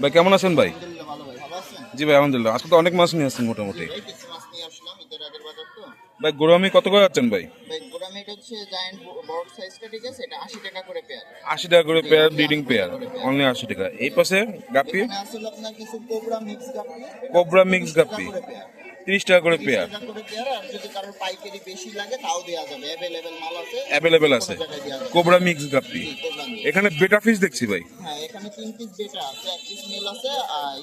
ভাই। কেমন আছেন ভাই? জি ভাই আলহামদুলিল্লাহ। আজকে তো অনেক মাছ নিয়ে আসছেন মোটামুটি। ভাই গোরামি কত করে যাচ্ছেন ভাই? আশি টাকা করে পেয়ার ব্রিডিং পেয়ার অনলি আশি টাকা এই পাশে গাপ্পি? Cobra mix গাপ্পি। তিরিশ টাকা করে পেয়ার। টাকা করে পেয়ার আর যদি কারোর পাইকারি বেশি লাগে তাও দেওয়া যাবে। অ্যাভেলেবেল মাল আছে। কোবরা মিক্স গাপ্পি এখানে বেটা ফিস দেখছি ভাই। হ্যাঁ এখানে তিন পিস বেটা আছে এক পিস মেল আছে আর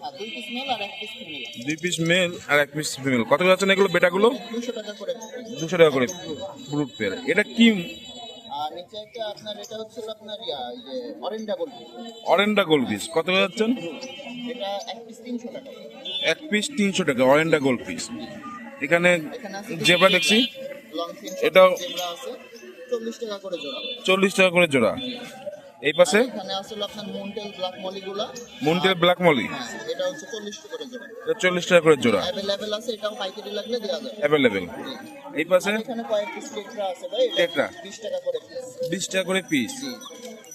হ্যাঁ দুই পিস মেল আর এক পিস ফিমেল কত করে যাচ্ছেন এগুলো বেটাগুলো দুশো টাকা করে। দুশো টাকা করে ব্রুট পেয়ার এটা কি নিচে একটা আপনার এটা হচ্ছে আপনার ইয়া এই যে oranda gold oranda gold piece কত করে যাচ্ছেন? এটা এক পিস তিনশো টাকা। এক পিস তিনশো টাকা অরেন্ডা গোল্ড পিস এখানে এখানে আছে জেব্রা দেখছি। এটাও- চল্লিশ টাকা করে জোড়া। চল্লিশ টাকা করে জোড়া। এই পাশে? এখানে আসলে আপনার মুন্টেল ব্ল্যাক মলিগুলা মন্টেল ব্ল্যাক মলি এটা হচ্ছে চল্লিশ টাকা করে জোড়া। চল্লিশ টাকা করে জোড়া। অ্যাভেলেবেল আছে এটাও পাইকারি লাগলে দেওয়া যাবে। অ্যাভেলেবেল এই পাশে? এখানে কয়েক পিস আছে ভাই টাকা করে পিস বিশ টাকা করে পিস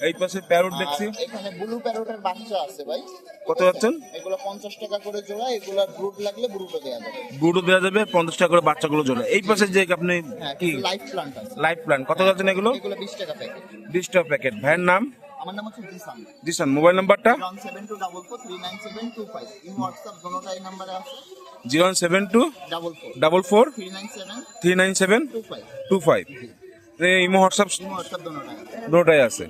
এই পাশে প্যারোট দেখছি। এখানে ব্লু প্যারোটের বাচ্চা আছে ভাই। কত যাচ্ছেন? এগুলো পঞ্চাশ টাকা করে জোড়া এগুলো ব্রুট লাগলে ব্রুটও দেওয়া যাবে। ব্রুডও দেওয়া যাবে পঞ্চাশ টাকা করে বাচ্চাগুলো জোড়া। এই পাশে যে আপনি হ্যাঁ কি? লাইফ প্লান্ট আছে। লাইফ প্ল্যান কত যাচ্ছেন এগুলো? এগুলো বিশ টাকা প্যাকেট বিশ টাকা প্যাকেট ভাইয়ের নাম? আমার নাম হচ্ছে জিসান। জি মোবাইল নাম্বারটা? One seven two double four three nine seven two five. In WhatsApp দোনোটাই নাম্বারে আছে। Zero seven two double four. Double four three nine seven three nine seven two five. Two five. Imo WhatsApp দোনোটাই আছে দুটাই আছে।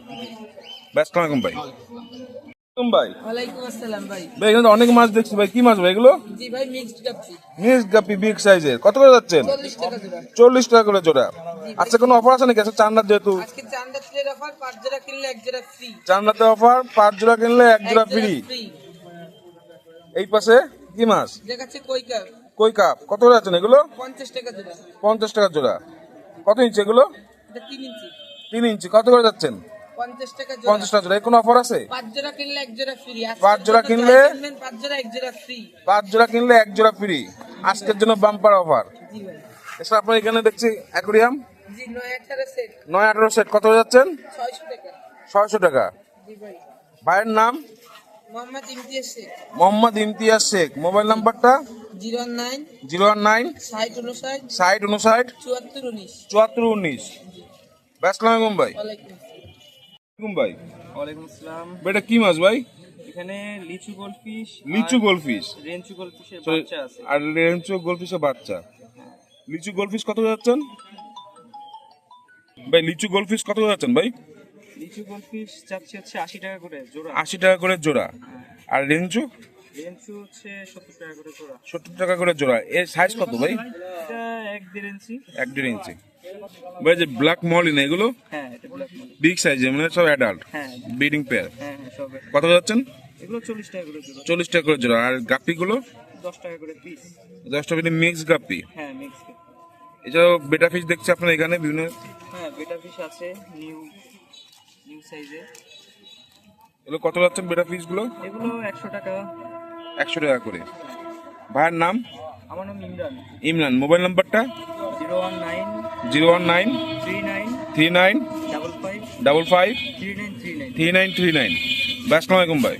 ব্যস্ত আলাইকুম ভাই। ভাই। ভাই। ভাই এখানে তো অনেক মাছ দেখছি ভাই। কি মাছ ভাই এগুলো? জি ভাই মিক্সড গাপি বিগ সাইজের কত করে যাচ্ছেন? চল্লিশ টাকা করে জোড়া। আচ্ছা কোনো অফার আছে নাকি? আচ্ছা চান্দার যেহেতু। আজকে অফার পাঁচ কিনলে এক ফ্রি চান্দাতে অফার পাঁচ জোড়া কিনলে এক জোড়া ফ্রি ফ্রি এই পাশে কি মাছ? কই কাপ কত করে যাচ্ছেন এগুলো? পঞ্চাশ টাকা জোড়া। পঞ্চাশ টাকা জোড়া। কত ইঞ্চি এগুলো? তিন ইঞ্চি। কত করে যাচ্ছেন? পঞ্চাশ টাকা জোড়া। কোনো অফার আছে? পাঁচ জোড়া কিনলে এক জোড়া ফ্রি পাঁচ জোড়া কিনলে- পাঁচ জোড়া এক জোড়া ফ্রি পাঁচ জোড়া কিনলে এক জোড়া ফ্রি আজকের জন্য বাম্পার অফার এছাড়া আপনার এখানে দেখছি অ্যাকোরিয়াম নয় আঠারো সেট কত যাচ্ছেন? ছয়শো টাকা। ছয়শো টাকা। ভাইয়ের নাম? মোহাম্মদ ইমতিয়াজ শেখ। মোহাম্মদ ইমতিয়াজ শেখ। মোবাইল নাম্বারটা? Zero nine zero one nine ষাট উনষাট ষাট উনষাট চুয়াত্তর উনিশ চুয়াত্তর উনিশ আসসালামু আলাইকুম ভাই। ওয়ালাইকুম আলাইকুম ভাই। ওয়ালাইকুম আসসালাম। বেটা কি মাছ ভাই? এখানে লিচু গোলফিশ লিচু গোলফিশ। রেঞ্চু গোলফিশের বাচ্চা আছে। আর রেঞ্চো গোলফিশের বাচ্চা। লিচু গোলফিশ কত যাচ্ছেন? ভাই লিচু গোলফিশ কত করে যাচ্ছেন ভাই? গোলফিশ চাচ্ছি হচ্ছে আশি টাকা করে জোড়া। আশি টাকা করে জোড়া। আর রেঞ্চো রেঞ্চু হচ্ছে সত্তর টাকা করে জোড়া। সত্তর টাকা করে জোড়া। এর সাইজ কত ভাই? এক দেড় ইঞ্চি। এক দেড় ইঞ্চি। ভাই যে ব্ল্যাক মলি না এগুলো? হ্যাঁ। বিগ সাইজের মানে সব অ্যাডাল্ট হ্যাঁ ব্রিডিং পেয়ার হ্যাঁ হ্যাঁ কত যাচ্ছেন? এগুলো চল্লিশ টাকা করে জোড়া। চল্লিশ টাকা করে জোড়া। আর গাপ্পিগুলো? দশ টাকা করে পিস দশটা মিনিট মিক্স গাপ্পি। হ্যাঁ মিক্স এছাড়াও বেটা ফিশ দেখছি আপনার এখানে বিভিন্ন। হ্যাঁ বেটা ফিশ আছে নিউ নিউ সাইজে এগুলো কত যাচ্ছেন বেটা ফিশগুলো এগুলো একশো টাকা। একশো টাকা করে। ভাইয়ের নাম? আমার নাম ইমরান। ইমরান। মোবাইল নাম্বারটা? Zero one nine zero one nine three nine three nine double five double five three nine three nine. Three nine three nine. আসসালামু আলাইকুম ভাই।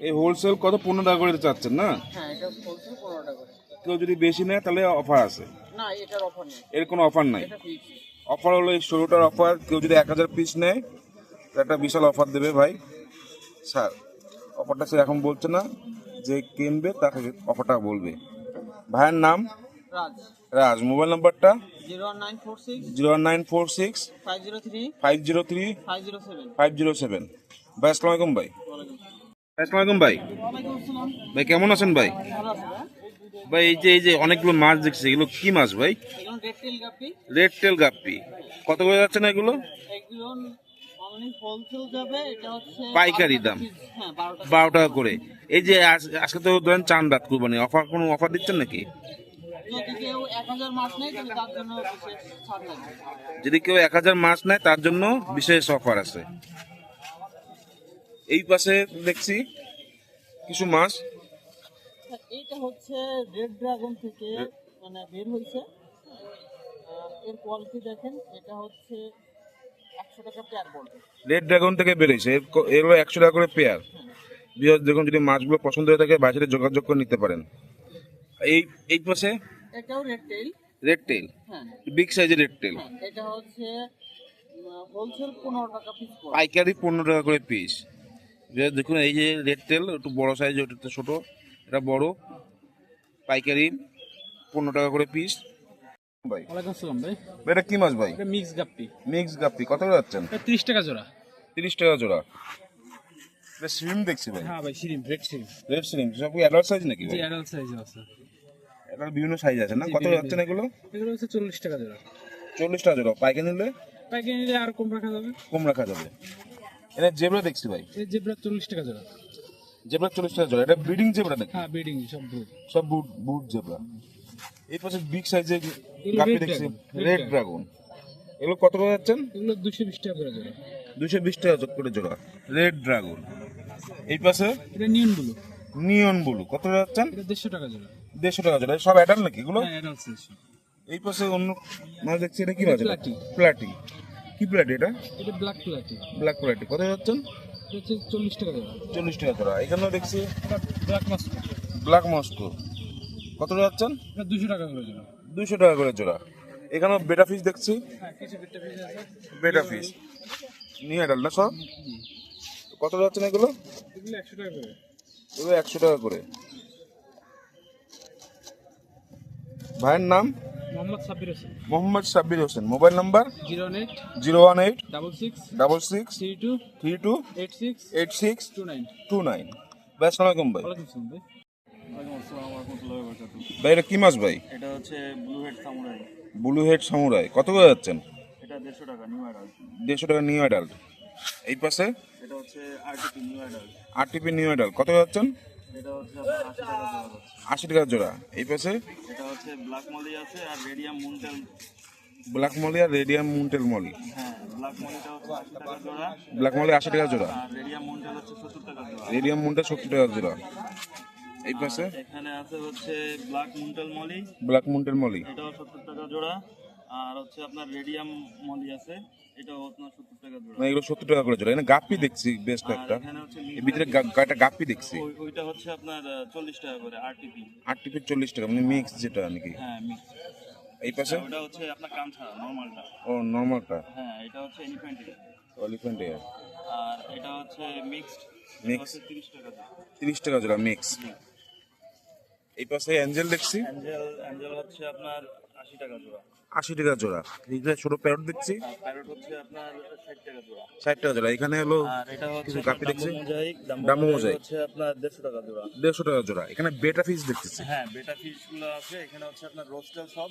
এই হোলসেল কত? পনেরো টাকা করে চাচ্ছেন না? হ্যাঁ এটা বলছে পনেরো টাকা করে। কেউ যদি বেশি নেয় তাহলে অফার আছে। না এটার অফার নেই। এর কোনো অফার নাই? এটা ফিক্স অফার হলো এই ষোলোটার অফার। কেউ যদি এক হাজার পিস নেয় একটা বিশাল অফার দেবে ভাই। স্যার অফারটা সে এখন বলছে না যে কিনবে তাকে অফারটা বলবে। ভাইয়ের নাম? রাজ। মোবাইল নাম্বারটা? Zero nine four six. Five zero three. Five zero three. Five zero seven. Five zero seven. ভাই আসসালামু আলাইকুম ভাই। আসসালামু। আলাইকুম ভাই। ভাই কেমন আছেন ভাই। ভাই এই যে এই যে অনেকগুলো মাছ দেখছি এগুলো কি মাছ ভাই? Red tail guppy guppy. কত করে যাচ্ছে না এগুলো? পাইকারি দাম। হ্যাঁ বারো টাকা করে। এই যে আজ- আজকে তো ধরেন চান রাত কুরবানি। অফার কোনো অফার দিচ্ছেন নাকি? যদি কেউ এক হাজার মাছ নেয় তার জন্য বিশেষ অফার আছে। এই পাশে দেখছি কিছু মাছ। এইটা হচ্ছে রেড ড্রাগন থেকে মানে বের হয়েছে এর কোয়ালিটি দেখেন এটা হচ্ছে একশো একশো টাকা পেয়ার পড়বে রেড ড্রাগন থেকে বেরিয়েছে এর হলো একশো টাকা করে পেয়ার বিহার দেখুন যদি মাছগুলো পছন্দ হয়ে থাকে বাজারে যোগাযোগ করে নিতে পারেন। এই এই পাশে? এটাও রেড টেল রেড টেল হ্যাঁ। বিগ সাইজের রেড হ্যাঁ, এটা হচ্ছে হোলসেল পনেরো টাকা পিস পাইকারি পনেরো টাকা করে পিস দেখুন এই যে রেড টেল একটু বড় সাইজ ওটা ছোটো। এটা বড় পাইকারি পনেরো টাকা করে পিস ভাই। ওয়ালাইকুম আসসালাম ভাই। এটা কি মাছ ভাই? এটা মিক্স গাপ্পি। মিক্স গাপ্পি। কত করে যাচ্ছেন? ত্রিশ টাকা জোড়া। তিরিশ টাকা জোড়া। দেখছি ভাই। হ্যাঁ ভাই সিরিম রেড সিরিম রেড সব অ্যাডাল্ট সাইজ নাকি জি ভাই অ্যাডাল্ট সাইজে আছে। এটার বিভিন্ন সাইজ আছে না? কত বিভিন্ন যাচ্ছেন এগুলো? এগুলো হচ্ছে চল্লিশ টাকা জোড়া। চল্লিশ টাকা জোড়া। পাইকারি নিলে? পাইকারি নিলে আর কম রাখা যাবে? কম রাখা যাবে। এটা জেবরা দেখছি ভাই। এই জেব্রা চল্লিশ টাকা জোড়া। জেবরা চল্লিশ টাকা জোড়া এটা ব্রিডিং জেবরা নাকি? হ্যাঁ বেডিং সব দুধ সব বুট বুট জেবরা। এই পাশে বিগ সাইজের এগুলো গাপি দেখছি। Red dragon. এগুলো কত করে যাচ্ছেন? এগুলো দুশো বিশ টাকা করে জোড়া। দুশো বিশ টাকা করে জোড়া। Red dragon. এই পাশে? এটা নিয়ন ব্লু। Neon blue. কত করে যাচ্ছেন? এটা দেড়শো টাকা জোড়া। দেড়শো টাকা জোড়া। সব অ্যাডাল্ট নাকি এগুলো? হ্যাঁ সাইজ এই পাশে অন্য মাছ দেখছি এটা কি মাছ প্লাটি। প্লাটি কি প্লাটি এটা? এটা ব্ল্যাক প্লাটি ব্ল্যাক প্লাটি কত যাচ্ছেন? চল্লিশ টাকা চল্লিশ টাকা জোড়া এখানেও দেখছি ব্ল্যাক ব্ল্যাক মস্কো কত যাচ্ছেন? দুশো টাকা করে জোড়া। দুশো টাকা করে জোড়া। এখানেও বেটা ফিস দেখছি। বেটা ফিস নিয়ে অ্যাডাল্ট না সব? কত যাচ্ছেন এগুলো একশো টাকা করে। এগুলো একশো টাকা করে। ভাইয়ের নাম? Mohammad Sabbir Hossain. Mohammad Sabbir Hossain. Mobile number? Zero eight zero one eight double six double six three two three two eight six eight six two nine. Two nine. আসসালামাইকুম ভাই। এটা কি মাছ ভাই? এটা হচ্ছে blue head samurai blue head samurai কত করে যাচ্ছেন? এটা দেড়শো টাকা নিউ অ্যাডাল্ট দেড়শো টাকা নিউ অ্যাডাল্ট এই পাশে? এটা হচ্ছে RTP new adult RTP new adult কত যাচ্ছেন? এটা হচ্ছে টাকা জোড়া এই পাশে? এটা হচ্ছে ব্ল্যাক মলি আছে আর রেডিয়াম মুনটেল ব্ল্যাক মলি আর রেডিয়াম মুন্টেল মলি হ্যাঁ ব্ল্যাক মলিটা হচ্ছে আশি টাকা জোড়া। ব্ল্যাক মলি আশি টাকা জোড়া। আর রেডিয়াম মুনটেল হচ্ছে সত্তর টাকা জোড়া। রেডিয়াম মুন্টেল টাকা জোড়া। এই পাশে? এখানে আছে হচ্ছে black moontail molly black moontail molly এটাও সত্তর টাকা জোড়া। আর হচ্ছে আপনার রেডিয়াম মলি আছে। এটাও আপনার সত্তর টাকা জোড়া। মানে এগুলো সত্তর টাকা করে জোড়া। এখানে গাপ্পি দেখছি বেশ কয়েকটা হচ্ছে এর ভিতরে গা- কয়েকটা গাপ্পি দেখছি। ওইটা হচ্ছে আপনার চল্লিশ টাকা করে আরটিপি আরটিপি চল্লিশ টাকা মানে মিক্স যেটা নাকি? হ্যাঁ মিক্স এই পাশে? ওটা হচ্ছে আপনার কামছা নর্মালটা ও নর্মালটা হ্যাঁ এটা হচ্ছে এলিফ্যান্ট এলিফ্যান্ট এয়ার আর এটা হচ্ছে মিক্সড। হচ্ছে তিরিশ টাকা দাম তিরিশ টাকা জোড়া মিক্স এই পাশে অ্যাঞ্জেল দেখছি। অ্যাঞ্জেল অ্যাঞ্জেল হচ্ছে আপনার আশি টাকা জোড়া। টাকা ছোট প্যারট দেখছি। প্যারট হচ্ছে আপনার ষাট টাকা জোড়া। ষাট টাকা জোড়া। এখানে হলো এটা হচ্ছে গাপ্পি দেখছি। মোজাইক। হচ্ছে আপনার দেড়শো টাকা জোড়া। দেড়শো টাকা জোড়া। এখানে বেটা ফিস দেখতেছি। হ্যাঁ বেটা ফিশগুলো আছে। এখানে হচ্ছে আপনার রোস্টেল সব।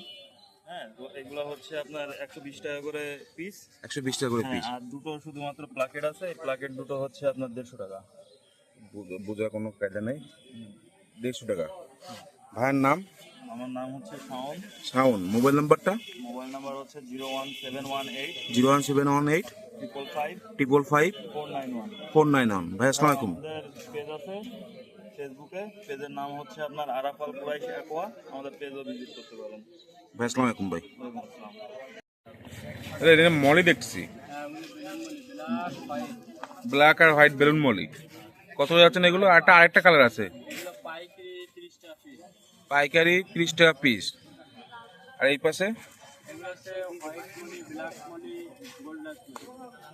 হ্যাঁ এগুলো হচ্ছে আপনার একশো বিশ টাকা করে পিস একশো বিশ টাকা করে হ্যাঁ পিস আর দুটো শুধুমাত্র প্লাকেট আছে। এই প্লাকেট দুটো হচ্ছে আপনার দেড়শো টাকা। বোঝার কোনো কায়দা নেই। দেড়শো টাকা। ভাইয়ের নাম? আমার নাম হচ্ছে শাওন। শাওন মোবাইল নাম্বারটা? মোবাইল নাম্বার হচ্ছে zero one seven one eight. Zero one seven one eight. Triple five. Triple five. Four nine one. Four nine one. ভাই আসসালামু আলাইকুম। পেজ আছে ফেসবুকে। পেজের নাম হচ্ছে আপনার আরাফাল কুরাইশ অ্যাকোয়া। আমাদের পেজও ভিজিট করতে পারেন। ভাই আসসালামু আলাইকুম ভাই। আরে এটা মলি দেখছি। ব্ল্যাক আর হোয়াইট বেলুন মলি। কত যাচ্ছেন এগুলো? একটা আরেকটা কালার আছে। পাইকারি তিরিশ টাকা পিস। আর এই পাশে?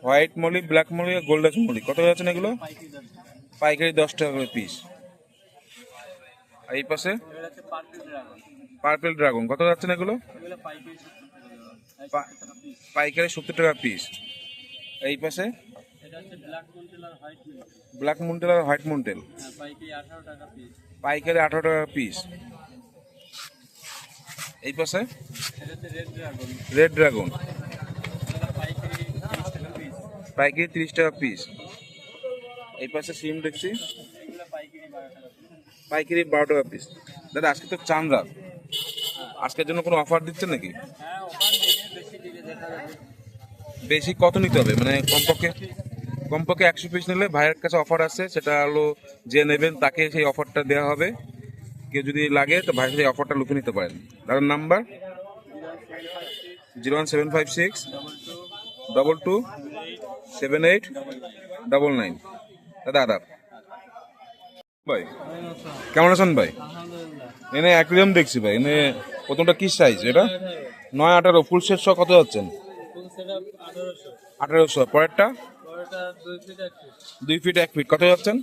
হোয়াইট মলি, ব্ল্যাক মলি আর গোল্ডাস মলি। কত যাচ্ছেন এগুলো? পাইকারি দশ টাকা করে পিস। আর এই পাশে? Purple dragon. কত যাচ্ছেন এগুলো? পাইকারি সত্তর টাকা পিস। এই পাশে? ব্ল্যাক মুন্টেল আর হোয়াইট মুন্টেল পাইকারি আঠারো টাকা পিস এই পাশে? রেড ড্রাগন পাইকারি তিরিশ টাকা পিস এই পাশে সিম দেখছি। পাইকারি বারো টাকা পিস দাদা আজকে তো চান রাত আজকের জন্য কোনো অফার দিচ্ছেন নাকি? বেশি কত নিতে হবে? মানে কমপক্ষে? কমপক্ষে একশো পিস নিলে ভাইয়ের কাছে অফার আছে সেটা হলো যে নেবেন তাকে সেই অফারটা দেওয়া হবে। কেউ যদি লাগে তো ভাইয়ের সেই অফারটা লুকিয়ে নিতে পারেন। দাদার number zero one seven five six double two seven eight double nine. দাদা আদাব ভাই কেমন আছেন ভাই? এনে অ্যাকুরিয়াম দেখছি ভাই এনে প্রথমটা কি সাইজ এটা? নয় আঠারো ফুল সেট সহ কত যাচ্ছেন? আঠারোশো। পরেরটা? দুই ফিট এক ফিট কত যাচ্ছেন?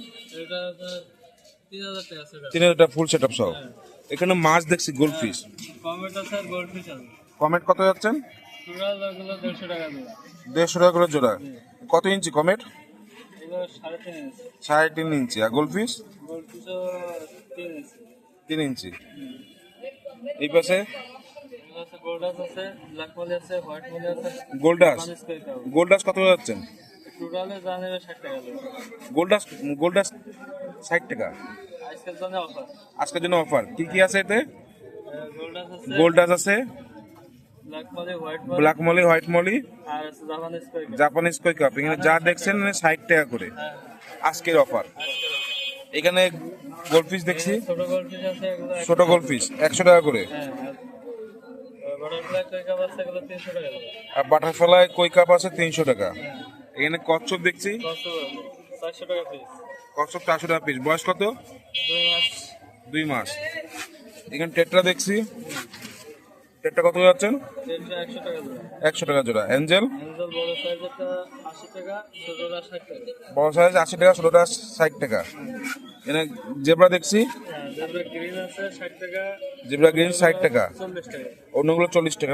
তিন হাজার টাকা সেটা তিন হাজার ফুল সেট আপ সহ। এখানে মাছ দেখছি গোল্ড ফিশ কমেট কত যাচ্ছেন? দেড়শো টাকা করে জোড়া। কত ইঞ্চি কমেট সাড়ে তিন ইঞ্চি। আর গোল্ড ফিশ তিন ইঞ্চি। এই পাশে? আছে গোল্ডাস আছে ব্ল্যাক মলি আছে হোয়াইট মলি আছে। গোল্ডাস পানিশ করে খাও গোল্ডাস কত যাচ্ছেন? টোটালে যা নেবে ষাট টাকা গোল্ডাস গোল্ডাস ষাট টাকা। আজকের জন্য অফার আজকের জন্য অফার কি কি আছে এতে? গোল্ডাস আছে। গোল্ডাস আছে। Black molly white molly Japanese koi carp এখানে যা দেখছেন ষাট টাকা করে। হ্যাঁ। আজকের অফার এখানে গোল্ড দেখছি। ছোট ফিশ একশো টাকা করে। হ্যাঁ। আর বাটারফ্লাই কই কাপ আছে? তিনশো টাকা। এখানে কচ্ছপ দেখছি। কচ্ছপ চারশো টাকা পিস বয়স কত? দুই মাস। এখানে টেট্রা দেখছি। টেট্রা কত যাচ্ছেন? একশো টাকা জোড়া। অ্যাঞ্জেল বড় সাইজ আশি টাকা ষোলোটা ষাট টাকা। এখানে জেব্রা দেখছি? হ্যাঁ যেগুলো গ্রিন ষাট টাকা। জেব্রা গ্রিন ষাট টাকা। অন্যগুলো চল্লিশ টাকা।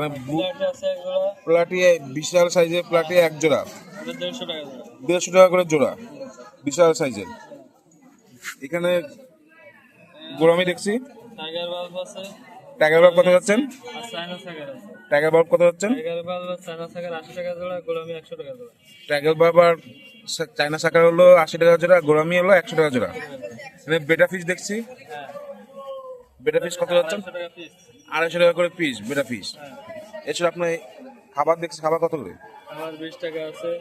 প্লাটি বিশাল সাইজের প্লাটি এক জোড়া। দেড়শো টাকা করে জোড়া। বিশাল সাইজের এখানে গোলামি দেখছি। টাইগার বাল্ব আছে। টাইগার বাল্ব কত যাচ্ছেন? সাগার বাল্ব কত যাচ্ছেন? টাইগার বাল্ব আর চায়না সাকার হলো আশি টাকা জোড়া, গোলামি হলো একশো টাকা জোড়া। এখানে বেটা ফিশ দেখছি। বেটা ফিশ কত যাচ্ছেন? পিস আড়াইশো টাকা করে পিস বেটা হ্যাঁ এছাড়া আপনার খাবার দেখছি, খাবার কত করে?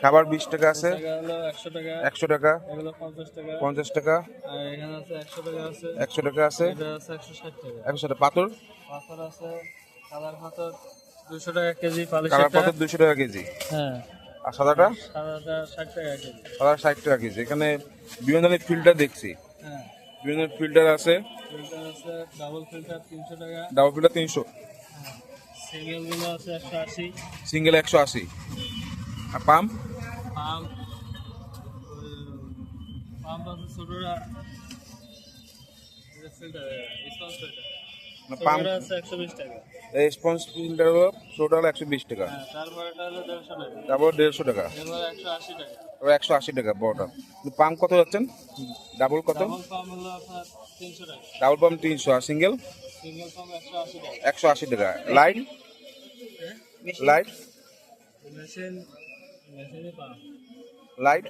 খাবার বিশ টাকা আছে। একশো টাকা। পঞ্চাশ টাকা। একশো টাকা আছে। একশো টাকা। পাথর? পাথর আছে কালার পাথর দুশো টাকা কেজি কালার পাথর দুশো টাকা কেজি? হ্যাঁ। আর সাদাটা? সাদাটা ষাট টাকা কেজি। সাদা ষাট টাকা কেজি। এখানে বিভিন্ন ধরনের ফিল্টার দেখছি। হ্যাঁ। বিভিন্ন ফিল্টার আছে। ফিল্টার আছে ডাবল ফিল্টার তিনশো টাকা। ডাবল ফিল্টার তিনশো। সিঙ্গেলগুলো আছে একশো আশি। সিঙ্গেল একশো আশি। আর পাম্প পাম্প পাম্প আছে ছোটোটা filter sponge filter pump filter হলো ছোটো হলো একশো বিশ টাকা। হ্যাঁ দেড়শো টাকা। তারপর দেড়শো টাকা। একশো আশি টাকা। তারপর একশো আশি টাকা বড়টা। পাম্প কত যাচ্ছেন? ডাবল কত? ডাবল পাম্প তিনশো আর সিঙ্গেল একশো আশি টাকা। লাইট লাইট লাইট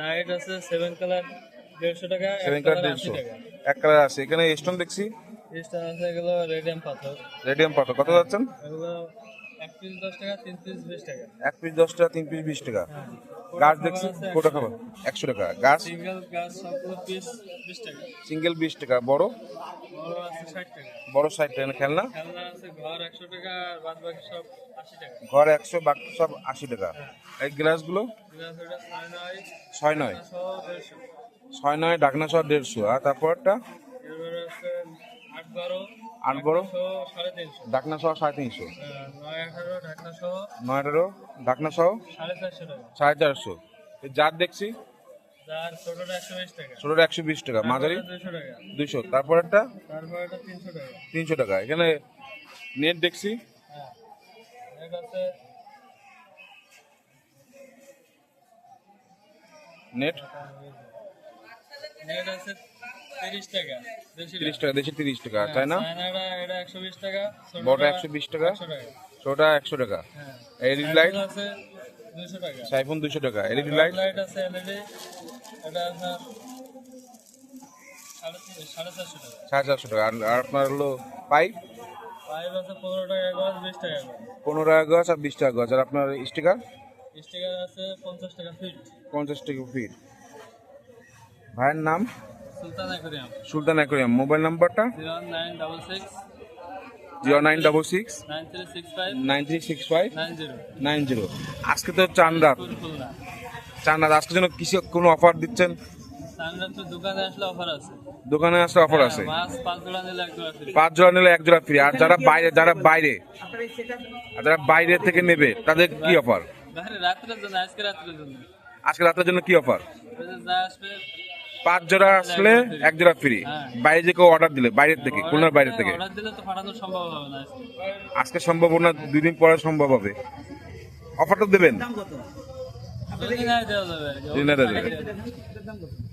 লাইট আছে সেভেন কালার দেড়শো টাকা সেভেন কালার কালার দেড়শো। টাকা। এক কালার আছে। এখানে স্টোন দেখছি। পিসটা আছে এগুলো রেডিয়াম পাথর। রেডিয়াম পাথর কত যাচ্ছেন? এগুলো এক পিস দশ টাকা তিন পিস বিশ টাকা। এক পিস দশ টাকা তিন পিস বিশ টাকা। হ্যাঁ। গাছ দেখছি গোটা খাবার একশো টাকা। গাছ? সিঙ্গেল গাছ সবগুলো পিস বিশ টাকা। সিঙ্গেল বিশ টাকা। বড়? বড় আছে ষাট টাকা। বড় ষাট টাকা। খেলনা? খেলনা আছে ঘর একশো টাকা বাদ বাকি সব আশি টাকা। ঘর একশো বাকি সব আশি টাকা। এই গ্লাসগুলো? গ্লাস ওটা ছয় নয়। ছয় নয়। ছয় নয় ডাকনা সহ দেড়শো। আর তারপরটা? আছে আট বারো ডাকনা সহ সাড়ে তিনশো। নয় আঠারো ডাকনা সহ সাড়ে চারশো জাত দেখছি? যার ছোটটা একশো বিশ টাকা। মাঝারি? দুইশো তারপর এটা তিনশো টাকা। এখানে নেট দেখছি? হ্যাঁ। নেট? নেট আছে টাকা তিরিশ টাকা দেশে তিরিশ টাকা তাই না? এটা একশো বিশ টাকা বড়টা একশো বিশ টাকা ছোটটা একশো টাকা। হ্যাঁ এলইডি লাইট সাইকেল আছে দুশো টাকা। সাইফোন দুশো টাকা এলইডি লাইট লাইট আছে এলইডি এটা আপনার সাড়ে চারশো টাকা। আর আপনার হলো পাইপ? পনেরো টাকা গজ আর বিশ টাকা গজ আর আপনার স্টিকার? স্টিকার আছে পঞ্চাশ টাকা ফিট। পঞ্চাশ টাকা ফিট। ভাইয়ের নাম? সুলতান অ্যাকোরিয়াম মোবাইল নাম্বারটা? Zero nine double six. Nine three six five. Nine zero. আজকে তো চান রাত চান না আজকের জন্য কিসে কোনো অফার দিচ্ছেন? দোকানে আসলে অফার আছে। দোকানে আসলে অফার আছে? পাঁচ জোড়া নিলে এক জোড়া ফ্রি। আর যারা বাইরে যারা বাইরে আর যারা বাইরে থেকে নেবে তাদের কি অফার? বাইরে রাত্রের জন্য আজকে রাত্রের জন্য। আজকে রাতের জন্য কি অফার? পাঁচ জোড়া আসলে এক জোড়া ফ্রি বাইরে যে কেউ অর্ডার দিলে বাইরের থেকে খুলনার বাইরে থেকে। না আজকে। সম্ভব না দুই দিন পরে সম্ভব হবে। অফারটা দেবেন? আগে দেবেন।